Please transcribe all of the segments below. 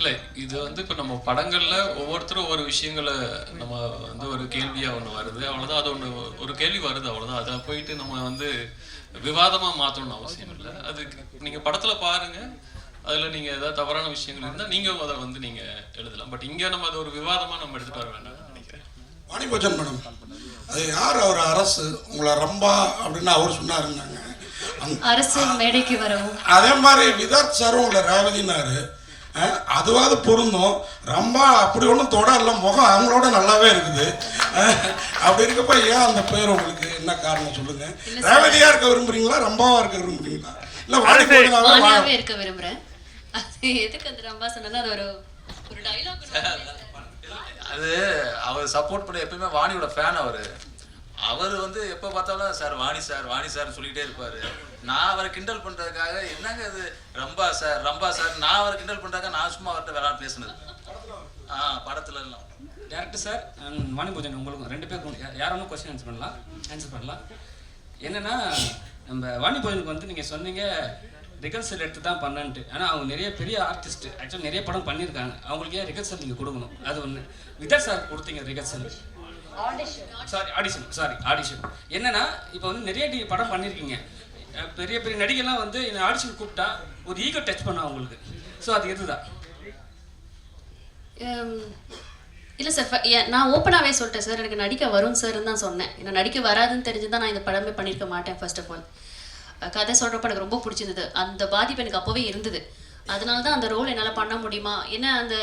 இல்லை இது வந்து இப்போ நம்ம படங்கள்ல ஒவ்வொருத்தரும் ஒவ்வொரு விஷயங்களை நம்ம வந்து ஒரு கேள்வியா ஒன்று வருது. அவ்வளோதான் அது ஒன்று ஒரு கேள்வி வருது அவ்வளோதான் அதை போயிட்டு நம்ம வந்து விவாதமா மாற்றணும்னு அவசியம் இல்லை. அது நீங்க படத்துல பாருங்க. அதுல நீங்க ஏதாவது தவறான விஷயங்கள் இருந்தா நீங்க அதை வந்து நீங்க எழுதலாம். பட் இங்க நம்ம அதை ஒரு விவாதமா நம்ம எடுத்துட்டு வர வேண்டாம்னு நினைக்கிறேன். வாணிபோஜன் மேடம் அது யார்? அவர் அரசு. உங்களை ரம்பா அப்படின்னு அவர் சொன்னாருன்னாங்க. அரசு மேடைக்கு வரவும். அதே மாதிரி விதார்த் சாரும் உங்களை ரேவதினாரு. அஹ், அதுவாது பொருந்தும். ரம்பா அப்படி ஒன்றும் தொட இல்லை முகம் அவங்களோட நல்லாவே இருக்குது. அப்படி இருக்கப்ப ஏன் அந்த பேர் உங்களுக்கு என்ன காரணம் சொல்லுங்க? ரேவதியா இருக்க விரும்புறீங்களா? ரம்பாவா இருக்க விரும்புறீங்களா? இல்ல வாணிபோஜனாவே வா- வாணியாவே இருக்க விரும்புறேன். அது எதுக்கு அந்த ரம்பா சொன்னா அது ஒரு ஒரு டைலாக் அது அவர் சப்போர்ட் பண்ண எப்பயுமே வாணியோட ஃபேன் அவர். அவர் வந்து எப்போ பார்த்தாலும் sir Vani sir Vani sir சொல்லிக்கிட்டே இருப்பார். நான் அவரை கிண்டல் பண்ணுறதுக்காக என்னங்க இது? Rambha sir Rambha sir. நான் அவரை கிண்டல் பண்ணுறதுக்காக நான் சும்மா அவர்கிட்ட விளாட் பேசினது. ஆ படத்துல எல்லாம். டேரக்டர் சார் வாணி பூஜன் உங்களுக்கு ரெண்டு பேருக்கும் யார் வேணும் கொஸ்டின் ஆன்சர் பண்ணலாம். ஆன்சர் பண்ணலாம். என்னன்னா நம்ம வாணி பூஜனுக்கு வந்து நீங்கள் சொன்னீங்க ரிகர்சல் எடுத்து தான் பண்ணன்ட்டு. ஆனால் அவங்க நிறைய பெரிய ஆர்டிஸ்ட் ஆக்சுவலாக நிறைய படம் பண்ணியிருக்காங்க. அவங்களுக்கு ஏன் ரிகர்சல் நீங்கள் கொடுக்கணும். அது ஒன்று விதர் சார் கொடுத்தீங்க rehearsal sorry audition sorry audition என்னன்னா இப்போ வந்து நிறைய படம் பண்ணியிருக்கீங்க பெரிய பெரிய நடிகைலாம் வந்து என்ன ஆடிஷன் கூப்பிட்டா ஒரு ஈகோ டச் பண்ண அவங்களுக்கு. ஸோ அது இதுதான் இல்லை சார் நான் ஓப்பனாகவே சொல்லிட்டேன் சார் எனக்கு நடிக்க வரும் சார்னு தான் சொன்னேன். நான் நடிக்க வராதுன்னு தெரிஞ்சு தான் நான் இந்த படமே பண்ணியிருக்க மாட்டேன் ஃபர்ஸ்ட் ஆஃப் ஆல் கதை சொல்கிறப்ப எனக்கு ரொம்ப பிடிச்சிருந்தது அந்த பாதிப்பு எனக்கு அப்போவே இருந்தது. அதனால தான் அந்த ரோல் என்னால் பண்ண முடியுமா? ஏன்னா அந்த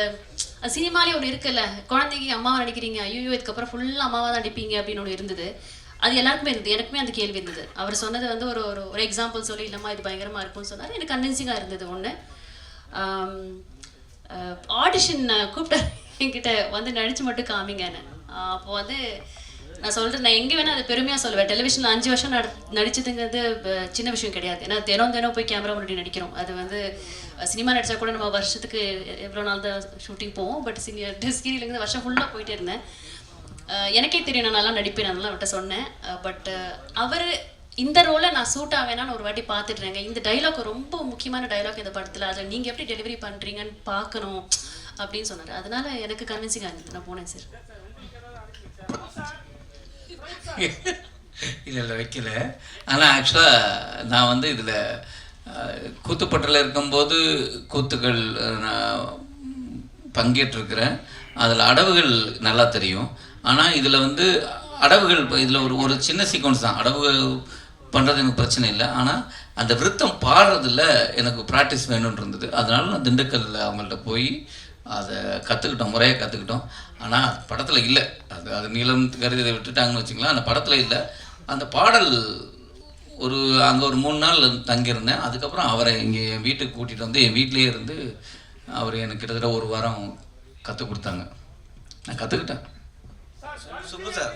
சினிமாலே ஒன்று இருக்குல்ல. குழந்தைக்கு அம்மாவை நடிக்கிறீங்க ஐயோ இதுக்கப்புறம் ஃபுல்லாக அம்மாவாக தான் நடிப்பீங்க அப்படின்னு ஒன்று இருந்தது. அது எல்லாருக்குமே இருந்தது. எனக்குமே அந்த கேள்வி இருந்தது. அவர் சொன்னது வந்து ஒரு ஒரு ஒரு எக்ஸாம்பிள் சொல்லி இல்லைம்மா இது பயங்கரமாக இருக்கும்னு சொன்னார். எனக்கு கன்வின்சிங்காக இருந்தது ஒன்று ஆடிஷன் கூப்பிட்டாரு. என்கிட்ட வந்து நடிச்சு மட்டும் காமிங்கன்னு அப்போ வந்து நான் சொல்கிறேன் நான் எங்கே வேணால் அதை பெருமையாக சொல்லுவேன். டெலிவிஷனில் அஞ்சு வருஷம் நட நடிச்சதுங்கிறது சின்ன விஷயம் கிடையாது. ஏன்னா தினம் தினம் போய் கேமரா முன்னாடி நடிக்கிறோம். அது வந்து சினிமா நடிச்சா கூட நம்ம வருஷத்துக்கு எவ்வளோ நாள் தான் ஷூட்டிங் போவோம். பட் சீனியர் சீரியலுங்கிறது வருஷம் ஃபுல்லாக போயிட்டே இருந்தேன். எனக்கே தெரியும் நான் நல்லா நடிப்பேன் நான் நல்லா அவர்கிட்ட சொன்னேன். பட் அவர் இந்த ரோலை நான் சூட் ஆவேனான்னு ஒரு வாட்டி பார்த்துட்றேங்க இந்த டைலாக் ரொம்ப முக்கியமான டைலாக் இந்த படத்தில். அதை நீங்கள் எப்படி டெலிவரி பண்ணுறீங்கன்னு பார்க்கணும் அப்படின்னு சொன்னார். அதனால எனக்கு கன்வின்சிங்காக இருந்தது. நான் போனேன் சார் இல்லை இல்லை வைக்கல. ஆனால் ஆக்சுவலாக நான் வந்து இதில் கூத்துப்பட்டில் இருக்கும்போது கூத்துக்கள் நான் பங்கேற்றிருக்கிறேன். அதில் அடவுகள் நல்லா தெரியும். ஆனால் இதில் வந்து அடவுகள் இதில் ஒரு ஒரு சின்ன சீக்வன்ஸ் தான். அடவு பண்ணுறது எனக்கு பிரச்சனை இல்லை. ஆனால் அந்த விருத்தம் பாடுறதில் எனக்கு ப்ராக்டிஸ் வேணும்னு இருந்தது. அதனால நான் திண்டுக்கல்லில் அவங்கள்ட்ட போய் அதை கற்றுக்கிட்டோம் முறையாக கற்றுக்கிட்டோம் ஆனால் படத்தில் இல்லை. அது அது நீளம் கருதியதை விட்டுட்டாங்கன்னு வச்சுங்களேன் அந்த படத்தில் இல்லை. அந்த பாடல் ஒரு அங்கே ஒரு மூணு நாள் தங்கியிருந்தேன். அதுக்கப்புறம் அவரை இங்கே என் வீட்டுக்கு கூட்டிகிட்டு வந்து என் வீட்டிலே இருந்து அவர் எனக்கு கிட்டத்தட்ட ஒரு வாரம் கற்றுக் கொடுத்தாங்க. நான் கற்றுக்கிட்டேன் சுப்பு சார்.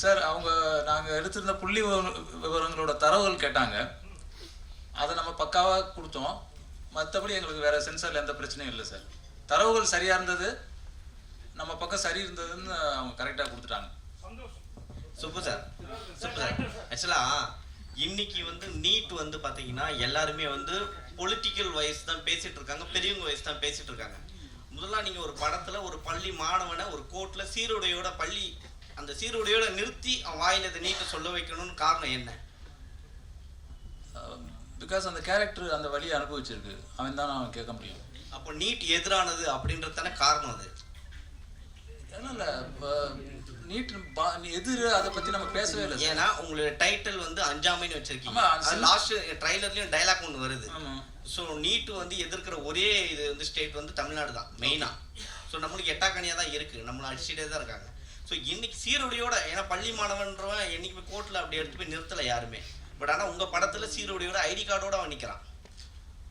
சார் அவங்க நாங்கள் எடுத்திருந்த புள்ளி விவரங்களோட தரவுகள் கேட்டாங்க. அதை நம்ம பக்காவாக கொடுத்தோம். மற்றபடி எங்களுக்கு வேற சென்சாரில் எந்த பிரச்சனையும் இல்லை சார். தரவுகள் சரியாக இருந்தது. நம்ம பக்கம் சரி இருந்ததுன்னு அவங்க கரெக்டாக கொடுத்துட்டாங்க. Subbu sir. Subbu sir. Actually இன்னைக்கு வந்து நீட் வந்து பாத்தீங்கன்னா எல்லாருமே வந்து பொலிட்டிக்கல் வயசு தான் பேசிட்டு இருக்காங்க பெரியவங்க வயசு தான் பேசிட்டு இருக்காங்க. முதல்ல நீங்க ஒரு படத்துல ஒரு பள்ளி மாணவனை ஒரு கோர்ட்டில் சீருடையோட பள்ளி அந்த சீருடையோட நிறுத்தி அவன் வாயில இதை நீட்டை சொல்ல வைக்கணும்னு காரணம் என்ன? பிகாஸ் அந்த கேரக்டர் அந்த வழியை அனுபவிச்சிருக்கு. அவன் தான் அவன் கேட்க முடியும். அப்போ நீட் எதிரானது அப்படின்றது தானே காரணம் அது? இல்லை நீட் எதிர் அதை பற்றி நம்ம பேசவே இல்லை ஏன்னா உங்களோட டைட்டில் வந்து அஞ்சாமைன்னு வச்சிருக்கீங்க. லாஸ்ட் ட்ரைலர்லயும் டைலாக் ஒன்று வருது. ஸோ நீட் வந்து எதிர்க்கிற ஒரே இது வந்து ஸ்டேட் வந்து தமிழ்நாடு தான் மெயினாக ஸோ நம்மளுக்கு எட்டாக்கனியாக தான் இருக்குது நம்மளை அடிச்சுட்டே தான் இருக்காங்க. ஸோ இன்னைக்கு சீருடையோட ஏன்னா பள்ளி மாணவன்றவன் என்னைக்கு போய் கோர்ட்டில் அப்படி எடுத்து போய் நிறுத்தலை யாருமே. பட் ஆனால் உங்கள் படத்தில் சீருடையோட ஐடி கார்டோட அவன் நிற்கிறான்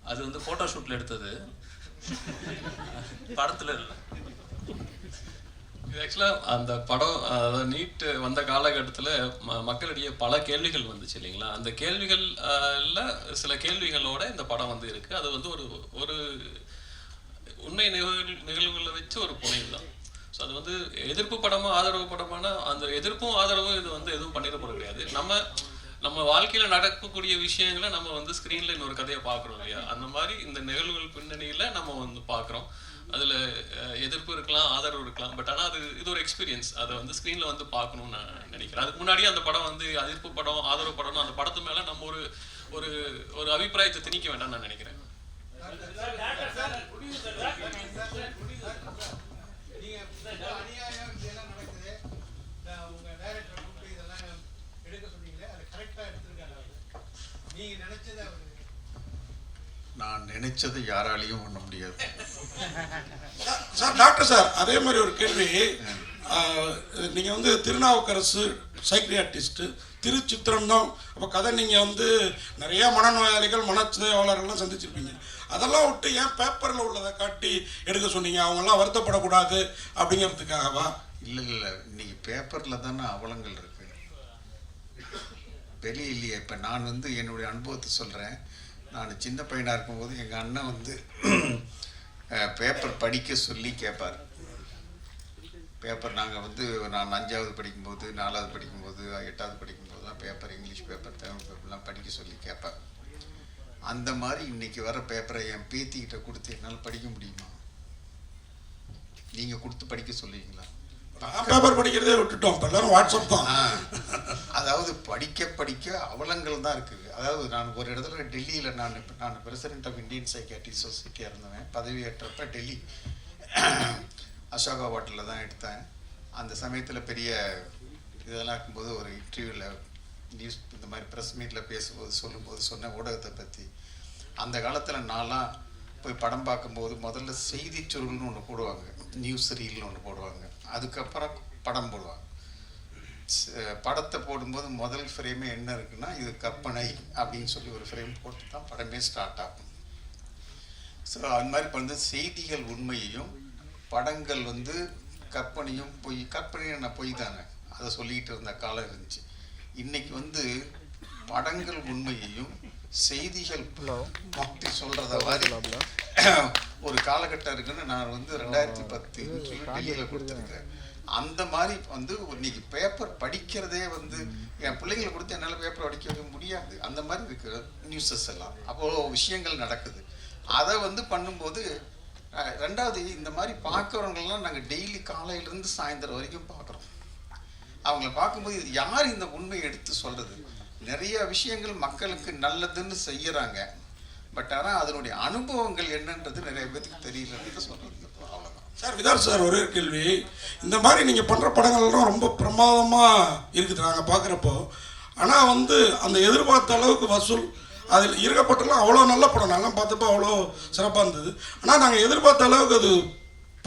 அது வந்து ஃபோட்டோ ஷூட்டில் எடுத்தது. படத்தில் இல்லை. இது ஆக்சுவலாக அந்த படம் அதாவது நீட் வந்த காலகட்டத்தில் ம மக்களிடையே பல கேள்விகள் வந்துச்சு இல்லைங்களா? அந்த கேள்விகள்ல சில கேள்விகளோட இந்த படம் வந்து இருக்குது அது வந்து ஒரு ஒரு உண்மை நிகழ்வு நிகழ்வுகளை வச்சு ஒரு புனைவு தான். ஸோ அது வந்து எதிர்ப்பு படமோ ஆதரவு படமான அந்த எதிர்ப்பும் ஆதரவும் இது வந்து எதுவும் பண்ணிட போகிறது கிடையாது நம்ம நம்ம வாழ்க்கையில நடக்கக்கூடிய விஷயங்களை நம்ம வந்து ஸ்க்ரீன்ல இன்னொரு கதையை பார்க்குறோம் இல்லையா அந்த மாதிரி இந்த நிகழ்வுகள் பின்னணியில நம்ம வந்து பார்க்குறோம் அதுல எதிர்ப்பு இருக்கலாம் ஆதரவு இருக்கலாம் பட் ஆனால் அது இது ஒரு எக்ஸ்பீரியன்ஸ் அதை வந்து ஸ்க்ரீன்ல வந்து பார்க்கணும்னு நான் நினைக்கிறேன் அதுக்கு முன்னாடியே அந்த படம் வந்து எதிர்ப்பு படம் ஆதரவு படம் அந்த படத்து மேல நம்ம ஒரு ஒரு ஒரு அபிப்பிராயத்தை திணிக்க வேண்டாம்னு நான் நினைக்கிறேன் நான் நினைச்சதை யாராலையும் பண்ண முடியாது. சார் டாக்டர் சார் அதே மாதிரி ஒரு கேள்வி. ஆஹ், நீங்க வந்து திருநாவுக்கரசு சைக்கியாட்டிஸ்ட் திருச்சித்திரந்தம் அப்போ கதை நீங்க வந்து நிறைய மனநோயாளிகள் மனச்சிதைவாளர்கள்லாம் சந்திச்சிருப்பீங்க. அதெல்லாம் விட்டு ஏன் பேப்பரில் உள்ளதை காட்டி எடுக்க சொன்னீங்க? அவங்கெல்லாம் வருத்தப்படக்கூடாது அப்படிங்கிறதுக்காகவா? இல்லை இல்லை இன்னைக்கு பேப்பரில் தானே அவலங்கள் இருக்கு வெளியிலேயே. இப்போ நான் வந்து என்னுடைய அனுபவத்தை சொல்கிறேன் நான் சின்ன பையனாக இருக்கும்போது எங்கள் அண்ணன் வந்து பேப்பர் படிக்க சொல்லி கேட்பார் பேப்பர் நாங்கள் வந்து நான் அஞ்சாவது படிக்கும்போது நாலாவது படிக்கும்போது எட்டாவது படிக்கும்போதுலாம் பேப்பர் இங்கிலீஷ் பேப்பர் தமிழ் பேப்பர்லாம் படிக்க சொல்லி கேட்பார் அந்த மாதிரி இன்னைக்கு வர பேப்பரை என் பேத்திக்கிட்ட கொடுத்து என்னால் படிக்க முடியுமா? நீங்கள் கொடுத்து படிக்க சொல்லுவீங்களா? பேப்பர் படிக்கிறதே விட்டுட்டோம். இப்போ எல்லாரும் வாட்ஸ்அப் தான். அதாவது படிக்க படிக்க அவலங்கள் தான் இருக்குது. அதாவது நான் ஒரு இடத்துல டெல்லியில் நான் இப்போ நான் பிரசிடென்ட் ஆஃப் இந்தியன் சைக்காட்ரி சொசைட்டியாக இருந்தவன். பதவி ஏற்றப்ப டெல்லி அசோகா ஹோட்டலில் தான் எடுத்தேன். அந்த சமயத்தில் பெரிய இதெல்லாம் இருக்கும்போது ஒரு இன்டர்வியூவில் நியூஸ் இந்த மாதிரி ப்ரெஸ் மீட்டில் பேசும்போது சொல்லும்போது சொன்ன ஊடகத்தை பற்றி அந்த காலத்தில் நான்லாம் போய் படம் பார்க்கும்போது முதல்ல செய்தி சுருள்னு ஒன்று போடுவாங்க நியூஸ் ரீல்னு ஒன்று போடுவாங்க. அதுக்கப்புறம் படம் போடுவாங்க. படத்தை போடும்போது முதல் ஃப்ரேமே என்ன இருக்குன்னா இது கற்பனை அப்படின்னு சொல்லி ஒரு ஃப்ரேம் போட்டு தான் படமே ஸ்டார்ட் ஆகும். ஸோ அந்த மாதிரி வந்து செய்திகள் உண்மையையும் படங்கள் வந்து கற்பனையும் பொய் கற்பனை பொய் தானே? அதை சொல்லிக்கிட்டு இருந்த காலம் இருந்துச்சு. இன்னைக்கு வந்து படங்கள் உண்மையையும் செய்திகள் மாற்றி சொல்றத மாதிரி ஒரு காலகட்டம் இருக்குன்னு நான் வந்து ரெண்டாயிரத்தி பத்து டெல்லியில் கொடுத்துருக்கேன் அந்த மாதிரி வந்து இன்னைக்கு பேப்பர் படிக்கிறதே வந்து என் பிள்ளைங்களை கொடுத்து என்னால் பேப்பர் படிக்க முடியாது. அந்த மாதிரி இருக்கிற நியூஸஸ் எல்லாம். அப்போ விஷயங்கள் நடக்குது. அதை வந்து பண்ணும்போது ரெண்டாவது இந்த மாதிரி பார்க்குறவங்களாம் நாங்கள் டெய்லி காலையிலேருந்து சாயந்தரம் வரைக்கும் பார்க்குறோம். அவங்கள பார்க்கும்போது இது யார் இந்த உண்மையை எடுத்து சொல்கிறது நிறைய விஷயங்கள் மக்களுக்கு நல்லதுன்னு செய்கிறாங்க பட் ஆனால் அதனுடைய அனுபவங்கள் என்னன்றது நிறைய பேருக்கு தெரியலன்னு சொல்கிறது சார் விதார் சார் ஒரே கேள்வி. இந்த மாதிரி நீங்கள் பண்ணுற படங்கள்லாம் ரொம்ப பிரமாதமாக இருக்குது நாங்கள் பார்க்குறப்போ ஆனால் வந்து அந்த எதிர்பார்த்த அளவுக்கு வசூல் அதில் இருக்கப்பட்டெல்லாம் அவ்வளோ நல்ல படம். நல்லா பார்த்தப்போ அவ்வளோ சிறப்பாக இருந்தது. ஆனால் நாங்கள் எதிர்பார்த்த அளவுக்கு அது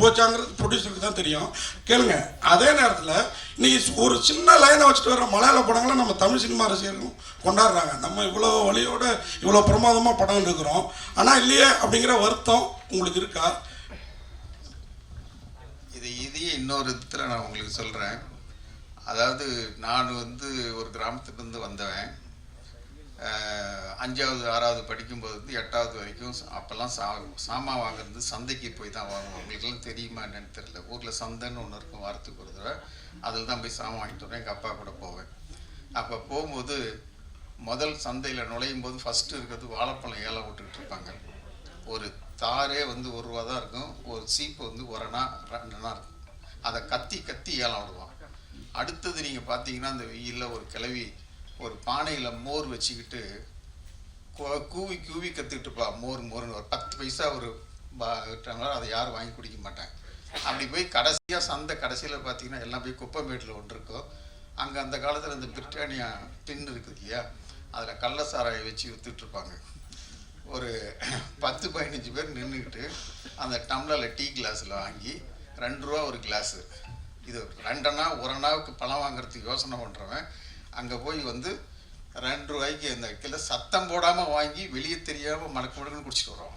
போச்சாங்கிறது ப்ரொடியூசருக்கு தான் தெரியும். கேளுங்க அதே நேரத்தில் இன்னைக்கு ஒரு சின்ன லைனை வச்சுட்டு வர மலையாள படங்களை நம்ம தமிழ் சினிமா ரசிகர்களும் கொண்டாடுறாங்க. நம்ம இவ்வளோ வழியோட இவ்வளோ பிரமாதமாக படம் எடுக்கிறோம். ஆனால் இல்லையே அப்படிங்கிற வருத்தம் உங்களுக்கு இருக்கா? இது இதையே இன்னொரு விதத்தில் நான் உங்களுக்கு சொல்கிறேன் அதாவது நான் வந்து ஒரு கிராமத்துலேருந்து வந்தவன். அஞ்சாவது ஆறாவது படிக்கும்போது வந்து எட்டாவது வரைக்கும் அப்போல்லாம் சா சாமான் வாங்குறது சந்தைக்கு போய் தான் வாங்குவோம். உங்களுக்கெல்லாம் தெரியுமா என்னன்னு தெரியல. ஊரில் சந்தைன்னு ஒன்று இருக்கும் வாரத்துக்கு ஒரு தடவை. அதில் தான் போய் சாமான் வாங்கிட்டு வரேன் எங்கள் அப்பா கூட போவேன். அப்போ போகும்போது முதல் சந்தையில் நுழையும் போது ஃபஸ்ட்டு இருக்கிறது வாழைப்பழம் ஏழை விட்டுக்கிட்டு இருப்பாங்க. ஒரு தாரே வந்து ஒரு ரூபா தான் இருக்கும். ஒரு சீப்பு வந்து ஒரணா ரெண்டுனா இருக்கும். அதை கத்தி கத்தி ஏலம் விடுவான். அடுத்தது நீங்கள் பார்த்தீங்கன்னா அந்த வெயிலில் ஒரு கிளவி ஒரு பானையில் மோர் வச்சுக்கிட்டு கூவி கூவி கற்றுக்கிட்டு இருப்பா மோர் மோர்னு ஒரு பத்து பைசா ஒரு பா- டம்ளர் அதை யாரும் வாங்கி குடிக்க மாட்டாங்க. அப்படி போய் கடைசியாக சந்தை கடைசியில் பார்த்தீங்கன்னா எல்லாம் போய் குப்பைமேட்டில் ஒன்று இருக்கும். அங்கே அந்த காலத்தில் இந்த பிரிட்டானியா டின் இருக்குது இல்லையா அதில் கள்ள சாராயை வச்சு விற்றுட்ருப்பாங்க ஒரு பத்து பதினஞ்சு பேர் நின்றுக்கிட்டு அந்த டம்ளரில் டீ கிளாஸில் வாங்கி ரெண்டு ரூபா ஒரு கிளாஸு. இது ரெண்டனா ஒரு அண்ணாவுக்கு பழம் வாங்குறதுக்கு யோசனை பண்ணுறவன் அங்கே போய் வந்து ரெண்டு ரூபாய்க்கு அந்த கிலோ சத்தம் போடாமல் வாங்கி வெளியே தெரியாமல் மடக்கு மடக்குன்னு குடிச்சிட்டு வரோம்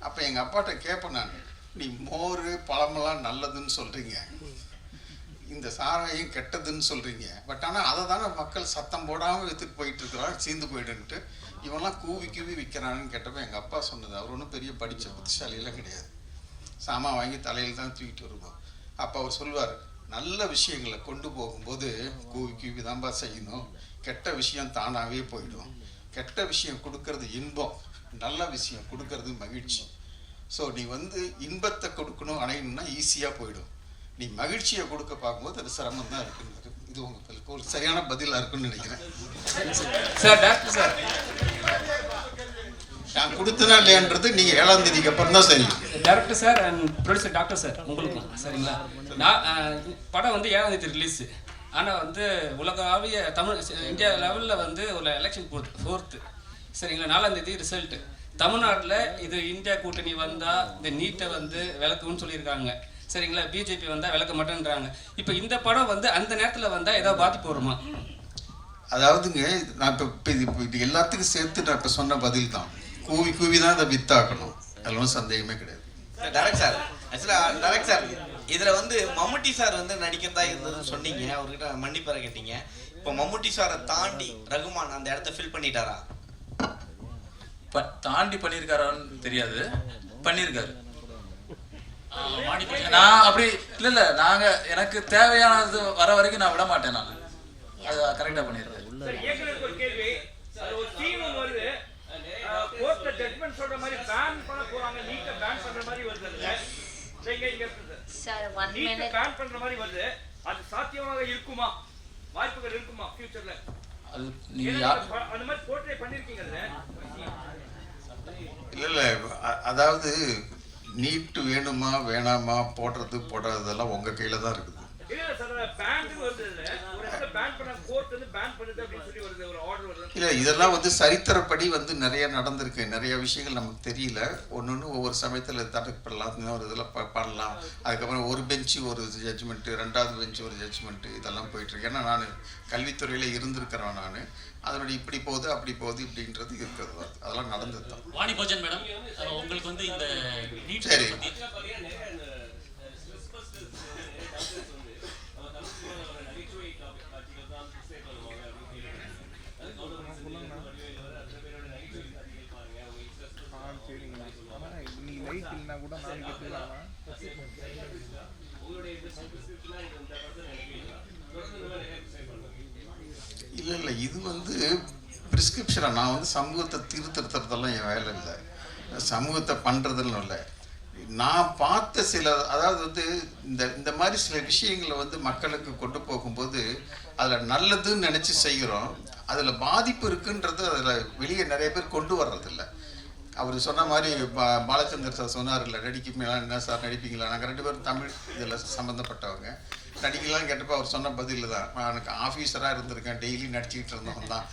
அப்போ எங்கள் அப்பாட்ட கேட்பேன் நான். நீ மோர் பழமெல்லாம் நல்லதுன்னு சொல்கிறீங்க இந்த சாராயம் கெட்டதுன்னு சொல்கிறீங்க பட் ஆனால் அதை தானே மக்கள் சத்தம் போடாமல் விற்றுட்டு போயிட்டு இருக்கிறான் சீந்து போயிடுன்ட்டு இவன்லாம் கூவி கூவி விற்கிறான்னு கேட்டப்ப எங்கள் அப்பா சொன்னது. அவர் ஒன்றும் பெரிய படித்த புத்திசாலியெல்லாம் கிடையாது. சாமான் வாங்கி தலையில் தான் தூக்கிட்டு வருவோம் அப்போ அவர் சொல்வார் நல்ல விஷயங்களை கொண்டு போகும்போது கூவி கூவி தான்பா செய்யணும். கெட்ட விஷயம் தானாகவே போயிடும். கெட்ட விஷயம் கொடுக்கறது இன்பம். நல்ல விஷயம் கொடுக்கறது மகிழ்ச்சி. ஸோ நீ வந்து இன்பத்தை கொடுக்கணும். அணையணும்னா ஈஸியாக போயிடும். நீ மகிழ்ச்சியை கொடுக்க பார்க்கும்போது அது சிரமம் தான் இருக்குன்னு இது உங்களுக்கு ஒரு சரியான பதிலாக இருக்குன்னு நினைக்கிறேன். Sir doctor sir. நான் கொடுத்தனா இல்லையான்றது நீங்கள் ஏழாம் தேதிக்கு அப்புறம் தான் சரி. Director sir and producer doctor sir உங்களுக்கும் சரிங்களா? நான் படம் வந்து ஏழாம் தேதி ரிலீஸ் ஆனால் வந்து உலகாவிய தமிழ் இந்தியா லெவலில் வந்து ஒரு எலெக்ஷன் போகுது ஃபோர்த்து சரிங்களா? நாலாம் தேதி ரிசல்ட்டு தமிழ்நாட்டில் இது இந்தியா கூட்டணி வந்தால் இந்த நீட்டை வந்து விளக்குன்னு சொல்லியிருக்காங்க. சரிங்களா? பிஜேபி வந்தால் விளக்க மாட்டேன்றாங்க. இப்போ இந்த படம் வந்து அந்த நேரத்தில் வந்தால் ஏதாவது பாதிப்பு வருமா? அதாவதுங்க நான் இப்போ இப்போ இது இப்போ இது எல்லாத்துக்கும் சேர்த்து நான் இப்போ சொன்ன பதில் தான் கூவி கூவி தான் இதை வித்தாக்கணும். அதில் ஒன்றும் சந்தேகமே கிடையாது. Direct sir actually direct sir இதுல வந்து மம்முட்டி சார் வந்து நடிக்கிறதா இருந்ததுன்னு சொன்னீங்க. அவர்கிட்ட மன்னிப்பறை கேட்டீங்க. இப்போ மம்முட்டி சாரை தாண்டி ரகுமான் அந்த இடத்த ஃபில் பண்ணிட்டாரா? ப- தாண்டி பண்ணியிருக்காரான்னு தெரியாது. பண்ணியிருக்காரு. நான் அப்படி இல்ல இல்ல நாங்க எனக்கு தேவையானது வர வரைக்கும் நான் விட மாட்டேன் நான். அது கரெக்டா கேள்வி. அது சாத்தியமாக இருக்குமா? வாய்ப்புகள் இருக்குமா ஃபியூச்சர்ல இல்லை இல்லை அதாவது நீட்டு வேணுமா வேணாமா போடுறது போடாததெல்லாம் உங்கள் கையில் தான் இருக்குது. இல்ல ஒரு ஒரு இதெல்லாம் வந்து சரித்திரப்படி வந்து நிறைய நடந்திருக்கு. நிறைய விஷயங்கள் நமக்கு தெரியல. ஒன்று ஒன்று ஒவ்வொரு சமயத்தில் தடுக்கப்படலாம் இன்னொரு இதில் பண்ணலாம். அதுக்கப்புறம் ஒரு பெஞ்சு ஒரு ஜட்ஜ்மெண்ட்டு ரெண்டாவது பெஞ்சு ஒரு ஜட்ஜ்மெண்ட்டு இதெல்லாம் போயிட்டுருக்கு ஏன்னா நான் கல்வித்துறையில் இருந்திருக்கிறேன் நான். அதனுடைய இப்படி போகுது அப்படி போகுது இப்படின்றது இருக்கிறது. தான் அதெல்லாம் நடந்தது தான். வாணி போஜன் மேடம் உங்களுக்கு வந்து இந்த சரி. பத்தி இல்லை இல்லை இது வந்து ப்ரிஸ்கிரிப்ஷனாக நான் வந்து சமூகத்தை திருத்தறதெல்லாம் என் வேலை இல்லை. சமூகத்தை பண்ணுறதுன்னு இல்லை. நான் பார்த்த சில அதாவது வந்து இந்த இந்த மாதிரி சில விஷயங்களை வந்து மக்களுக்கு கொண்டு போகும்போது அதில் நல்லதுன்னு நினச்சி செய்கிறோம் அதில் பாதிப்பு இருக்குன்றது அதில் வெளியே நிறைய பேர் கொண்டு வர்றதில்ல. அவர் சொன்ன மாதிரி பா பாலச்சந்தர் சார் சொன்னார்ல நடிக்குமே என்ன சார் நடிப்பீங்களா? நாங்கள் ரெண்டு பேரும் தமிழ் இதில் சம்மந்தப்பட்டவங்க நடிக்கலாம் கேட்டப்போ அவர் சொன்ன பதில் தான் எனக்கு ஆஃபீஸராக இருந்திருக்கேன். டெய்லி நடிச்சுக்கிட்டு இருந்தவன் தான்.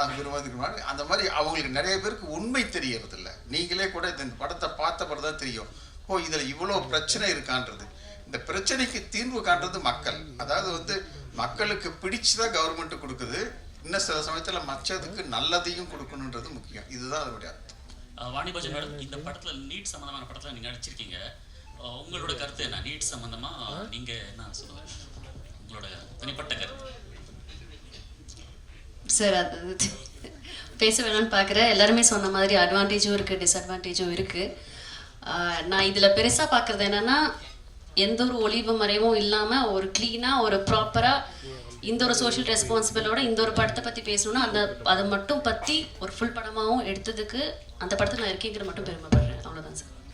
அது விரும்பதுக்கு அந்த மாதிரி அவங்களுக்கு நிறைய பேருக்கு உண்மை தெரியறதில்ல. நீங்களே கூட இந்த படத்தை பார்த்த பிறகு தான் தெரியும். ஓ இதில் இவ்வளோ பிரச்சனை இருக்கான்றது. இந்த பிரச்சனைக்கு தீர்வு காண்றது மக்கள். அதாவது வந்து மக்களுக்கு பிடிச்சுதான் கவர்மெண்ட் கொடுக்குது. இன்னும் சில சமயத்தில் மற்றதுக்கு நல்லதையும் கொடுக்கணுன்றது முக்கியம். இதுதான் அதனுடைய அர்த்தம். மேடம் இந்த படத்தில் நீட் சம்மந்தமான படத்தில் நீங்க நடிச்சிருக்கீங்க. உங்களோட கருத்து என்ன? நீட் சம்பந்தமா நீங்க என்ன சொல்லுங்க உங்களோட தனிப்பட்ட கருத்து. சார் அது பேச வேணாம்னு பார்க்குறேன் எல்லாருமே சொன்ன மாதிரி அட்வான்டேஜும் இருக்குது டிஸ்அட்வான்டேஜும் இருக்குது நான் இதில் பெருசாக பார்க்குறது என்னென்னா எந்த ஒரு ஒளிவு மறைவும் இல்லாமல் ஒரு க்ளீனாக ஒரு ப்ராப்பராக இந்த ஒரு சோஷியல் ரெஸ்பான்சிபிளோட இந்த ஒரு படத்தை பற்றி பேசணும்னா அந்த அதை மட்டும் பற்றி ஒரு ஃபுல் படமாகவும் எடுத்ததுக்கு அந்த படத்தில் நான் இருக்கேங்கிற மட்டும் பெருமைப்படுறேன். அவ்வளோதான் sir.